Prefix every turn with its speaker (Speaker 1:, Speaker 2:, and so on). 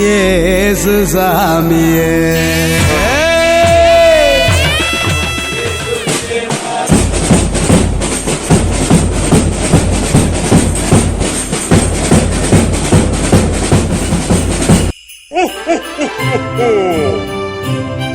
Speaker 1: Yesus amie Oh, oh, oh, oh, oh.